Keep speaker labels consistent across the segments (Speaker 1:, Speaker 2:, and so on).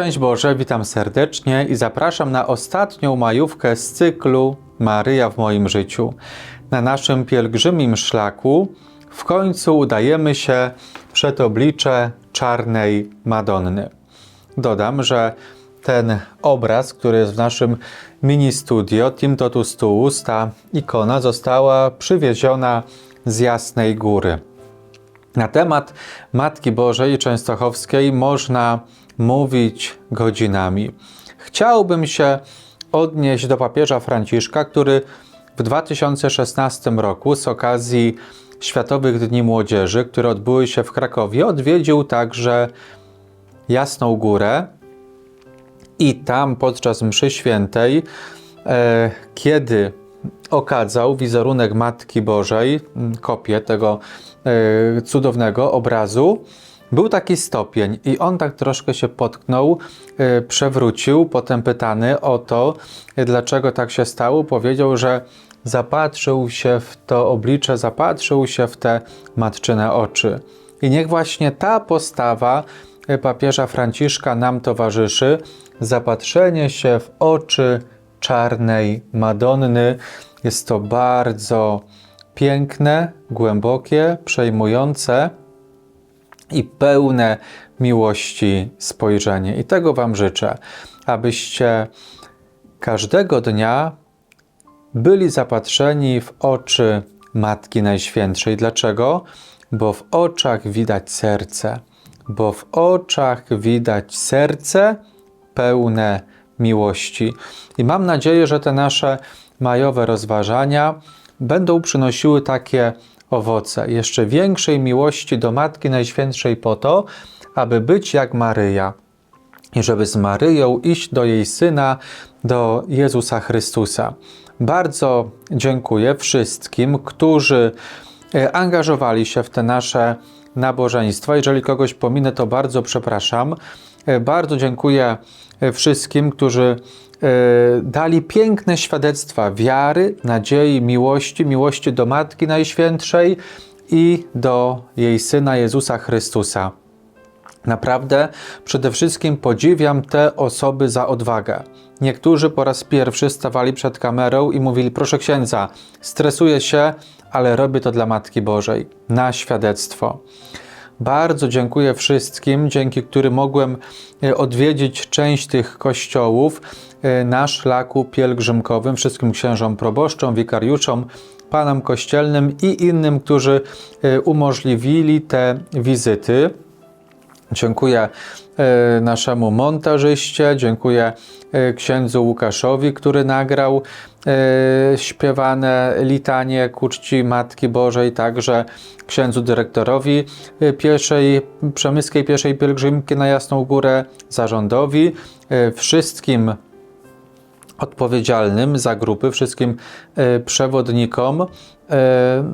Speaker 1: Szczęść Boże, witam serdecznie i zapraszam na ostatnią majówkę z cyklu Maryja w moim życiu. Na naszym pielgrzymim szlaku w końcu udajemy się przed oblicze czarnej Madonny. Dodam, że ten obraz, który jest w naszym mini studio Tim Totus Tuus, ta ikona została przywieziona z Jasnej Góry. Na temat Matki Bożej Częstochowskiej można mówić godzinami. Chciałbym się odnieść do papieża Franciszka, który w 2016 roku z okazji Światowych Dni Młodzieży, które odbyły się w Krakowie, odwiedził także Jasną Górę i tam podczas mszy świętej, e, kiedy okadzał wizerunek Matki Bożej, kopię tego e, cudownego obrazu, był taki stopień i on tak troszkę się potknął, e, przewrócił, potem pytany o to, e, dlaczego tak się stało, powiedział, że zapatrzył się w to oblicze, zapatrzył się w te matczyne oczy. I niech właśnie ta postawa e, papieża Franciszka nam towarzyszy, zapatrzenie się w oczy czarnej Madonny. Jest to bardzo piękne, głębokie, przejmujące i pełne miłości spojrzenie. I tego Wam życzę, abyście każdego dnia byli zapatrzeni w oczy Matki Najświętszej. Dlaczego? Bo w oczach widać serce, bo w oczach widać serce pełne miłości. I mam nadzieję, że te nasze majowe rozważania będą przynosiły takie owoce, jeszcze większej miłości do Matki Najświętszej po to, aby być jak Maryja i żeby z Maryją iść do jej Syna, do Jezusa Chrystusa. Bardzo dziękuję wszystkim, którzy e, angażowali się w te nasze nabożeństwa. Jeżeli kogoś pominę, to bardzo przepraszam. E, Bardzo dziękuję e, wszystkim, którzy dali piękne świadectwa wiary, nadziei, miłości, miłości do Matki Najświętszej i do jej Syna Jezusa Chrystusa. Naprawdę przede wszystkim podziwiam te osoby za odwagę. Niektórzy po raz pierwszy stawali przed kamerą i mówili: Proszę księdza, stresuję się, ale robię to dla Matki Bożej, na świadectwo. Bardzo dziękuję wszystkim, dzięki którym mogłem e, odwiedzić część tych kościołów e, na szlaku pielgrzymkowym, wszystkim księżom proboszczom, wikariuszom, panom kościelnym i innym, którzy e, umożliwili te wizyty. Dziękuję e, naszemu montażyście, dziękuję e, księdzu Łukaszowi, który nagrał e, śpiewane litanie ku czci Matki Bożej, także księdzu dyrektorowi pierwszej, przemyskiej pierwszej pielgrzymki na Jasną Górę, zarządowi, wszystkim odpowiedzialnym za grupy, wszystkim e, przewodnikom, e,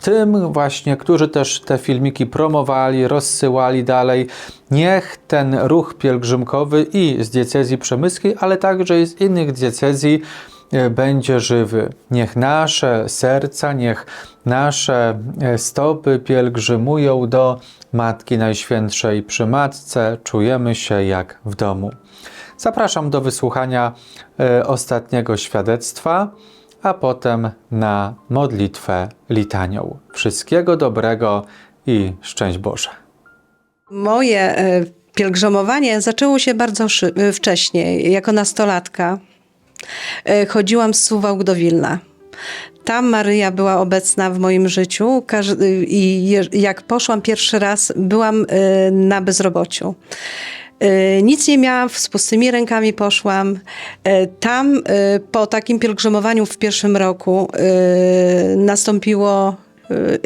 Speaker 1: tym właśnie, którzy też te filmiki promowali, rozsyłali dalej. Niech ten ruch pielgrzymkowy i z diecezji przemyskiej, ale także i z innych diecezji e, będzie żywy. Niech nasze serca, niech nasze stopy pielgrzymują do Matki Najświętszej. Przy Matce czujemy się jak w domu. Zapraszam do wysłuchania e, ostatniego świadectwa, a potem na modlitwę litanią. Wszystkiego dobrego i szczęść Boże.
Speaker 2: Moje e, pielgrzymowanie zaczęło się bardzo e, wcześnie. Jako nastolatka chodziłam z Suwałk do Wilna. Tam Maryja była obecna w moim życiu i jak poszłam pierwszy raz, byłam na bezrobociu. E, Nic nie miałam, z pustymi rękami poszłam. E, Tam e, po takim pielgrzymowaniu w pierwszym roku nastąpiło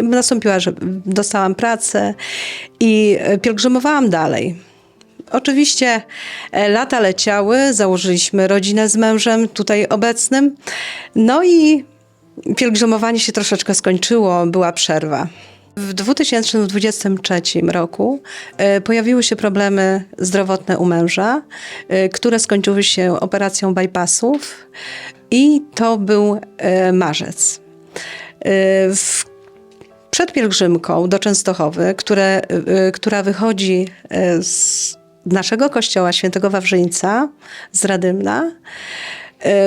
Speaker 2: nastąpiła, że dostałam pracę i pielgrzymowałam dalej. Oczywiście lata leciały, założyliśmy rodzinę z mężem tutaj obecnym, no i pielgrzymowanie się troszeczkę skończyło, była przerwa. W 2023 roku e, pojawiły się problemy zdrowotne u męża, e, które skończyły się operacją bypassów i to był e, marzec. W przed pielgrzymką do Częstochowy, które, która wychodzi z naszego kościoła świętego Wawrzyńca z Radymna,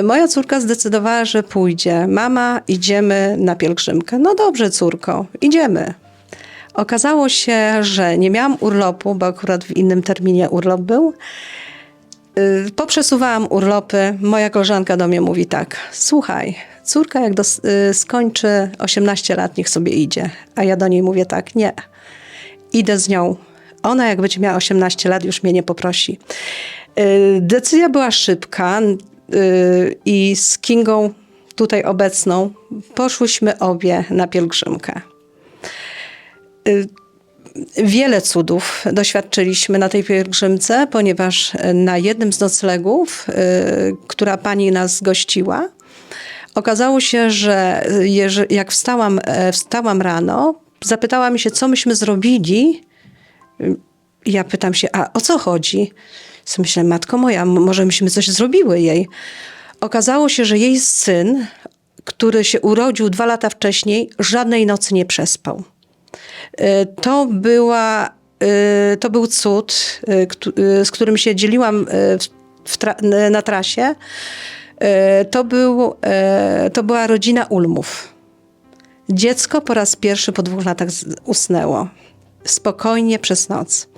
Speaker 2: moja córka zdecydowała, że pójdzie. Mama, idziemy na pielgrzymkę. No dobrze, córko, idziemy. Okazało się, że nie miałam urlopu, bo akurat w innym terminie urlop był. Y, Poprzesuwałam urlopy. Moja koleżanka do mnie mówi tak: Słuchaj, córka, jak dos- y, skończy 18 lat, niech sobie idzie. A ja do niej mówię tak: Nie, idę z nią. Ona, jak będzie miała 18 lat, już mnie nie poprosi. Y, Decyzja była szybka i z Kingą, tutaj obecną, poszłyśmy obie na pielgrzymkę. Y, Wiele cudów doświadczyliśmy na tej pielgrzymce, ponieważ na jednym z noclegów, y, która pani nas gościła, okazało się, że jak wstałam, e, wstałam rano, zapytała mi się, co myśmy zrobili. Ja pytam się, a o co chodzi? Co myślę, matko moja, może myśmy coś zrobiły jej. Okazało się, że jej syn, który się urodził dwa lata wcześniej, żadnej nocy nie przespał. Y, To, była, y, to był cud, y, z którym się dzieliłam tra- na trasie. To, był, to była rodzina Ulmów. Dziecko po raz pierwszy po dwóch latach usnęło. Spokojnie przez noc.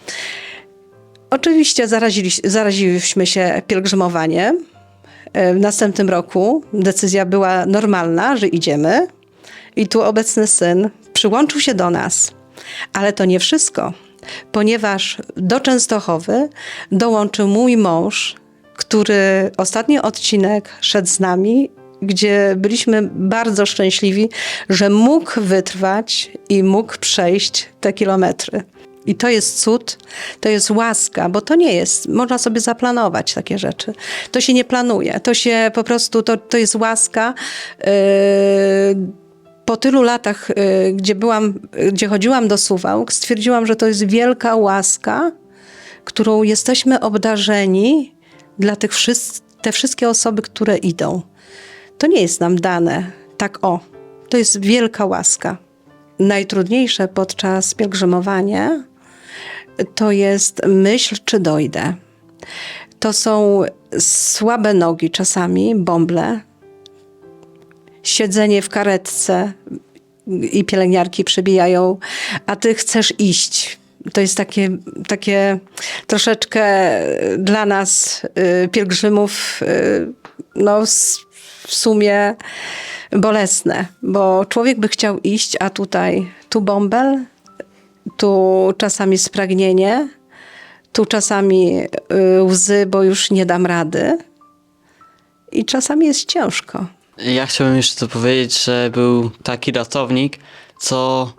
Speaker 2: Oczywiście zarazili, zaraziliśmy się pielgrzymowaniem. W następnym roku decyzja była normalna, że idziemy. I tu obecny syn przyłączył się do nas. Ale to nie wszystko, ponieważ do Częstochowy dołączył mój mąż, który ostatni odcinek szedł z nami, gdzie byliśmy bardzo szczęśliwi, że mógł wytrwać i mógł przejść te kilometry. I to jest cud, to jest łaska, bo to nie jest, można sobie zaplanować takie rzeczy. To się nie planuje, to się po prostu, to, to jest łaska. Yy, po tylu latach, y, gdzie byłam, y, gdzie chodziłam do Suwałk, stwierdziłam, że to jest wielka łaska, którą jesteśmy obdarzeni dla tych wszys- te wszystkie osoby, które idą. To nie jest nam dane. Tak o, to jest wielka łaska. Najtrudniejsze podczas pielgrzymowania to jest myśl, czy dojdę. To są słabe nogi czasami, bąble, siedzenie w karetce i pielęgniarki przebijają, a ty chcesz iść. To jest takie, takie troszeczkę dla nas, y, pielgrzymów, y, no w sumie bolesne, bo człowiek by chciał iść, a tutaj tu bąbel, tu czasami spragnienie, tu czasami y, łzy, bo już nie dam rady i czasami jest ciężko.
Speaker 3: Ja chciałbym jeszcze to powiedzieć, że był taki ratownik, co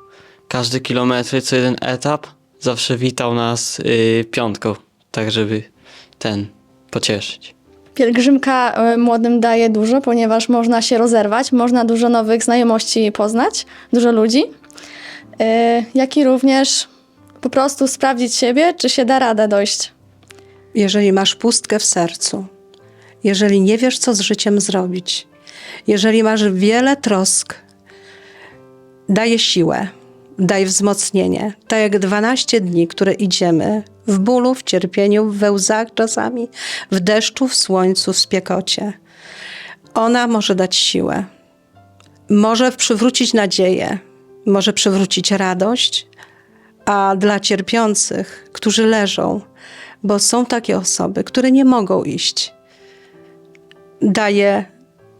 Speaker 3: każdy kilometr, co jeden etap, zawsze witał nas y, piątką, tak żeby ten pocieszyć.
Speaker 4: Pielgrzymka e, młodym daje dużo, ponieważ można się rozerwać, można dużo nowych znajomości poznać, dużo ludzi, e, jak i również po prostu sprawdzić siebie, czy się da radę dojść.
Speaker 2: jeżeli masz pustkę w sercu, jeżeli nie wiesz, co z życiem zrobić, jeżeli masz wiele trosk, daje siłę, daje wzmocnienie. Tak jak 12 dni, które idziemy w bólu, w cierpieniu, we łzach czasami, w deszczu, w słońcu, w spiekocie. Ona może dać siłę, może przywrócić nadzieję, może przywrócić radość, a dla cierpiących, którzy leżą, bo są takie osoby, które nie mogą iść, daje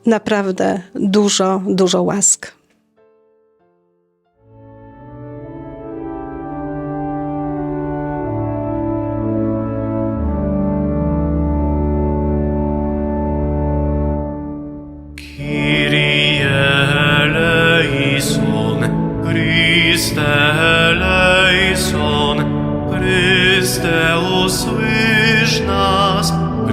Speaker 2: naprawdę dużo, dużo łask.
Speaker 5: Chryste usłysz nas,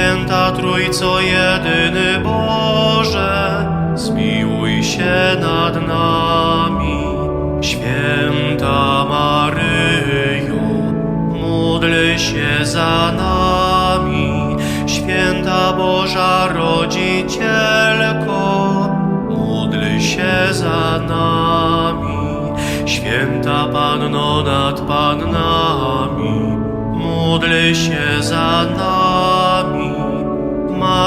Speaker 5: Święta Trójco Jedyny Boże, zmiłuj się nad nami. Święta Maryjo, módl się za nami. Święta Boża Rodzicielko, módl się za nami. Święta Panno nad Pannami, módl się za nami.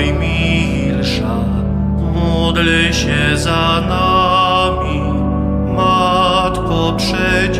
Speaker 5: Najmilsza, módl się za nami. Matko przedziwna,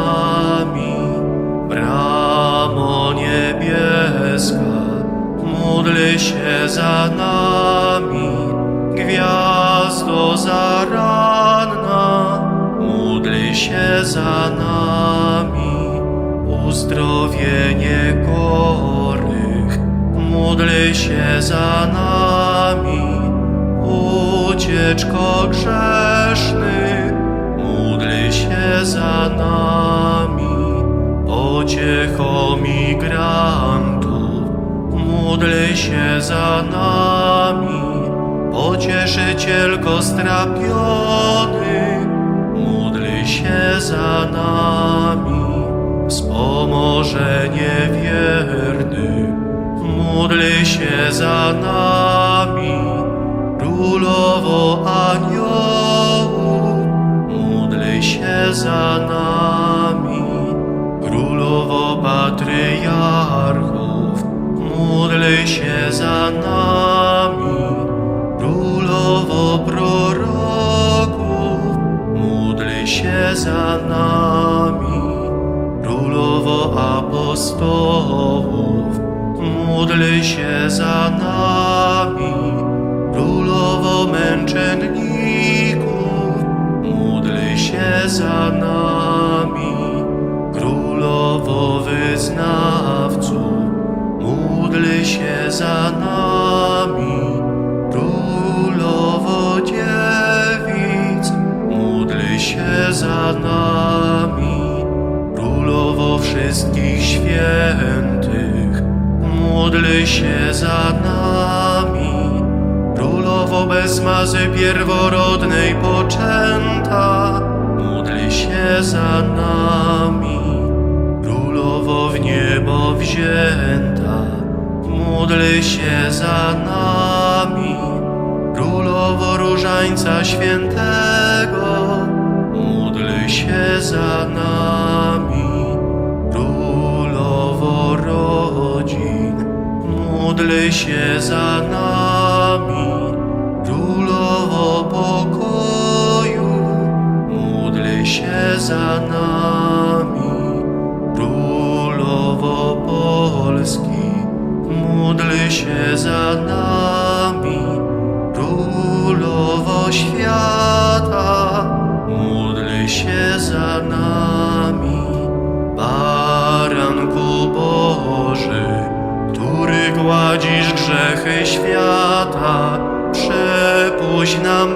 Speaker 5: Módl się za nami. Gwiazdo zaranna, módl się za nami. Uzdrowienie chorych, módl się za nami. Ucieczko grzesznych, módl się za nami. Pociecho migrantów, módl się za nami. Pocieszycielko strapiony, módl się za nami. Wspomożenie wierny, módl się za nami. Królowo aniołów, módl się za nami. Królowo patriarchów, módl się za nami. Królowo proroków, módl się za nami. Królowo apostołów, módl się za nami. Królowo męczenników, módl się za nami. Królowo wyznawców, się za nami. Królowo dziewic, módl się za nami. Królowo wszystkich świętych, módl się za nami. Królowo bez mazy pierworodnej poczęta, módl się za nami. Królowo w niebo wzięta, módl się za nami. Królowo różańca świętego, módl się za nami. Królowo rodzin, módl się za nami. Królowo pokoju, módl się za nami. Królowo Polski, módl się za nami. Królowo świata, módl się za nami. Baranku Boży, który gładzisz grzechy świata, przepuść nam,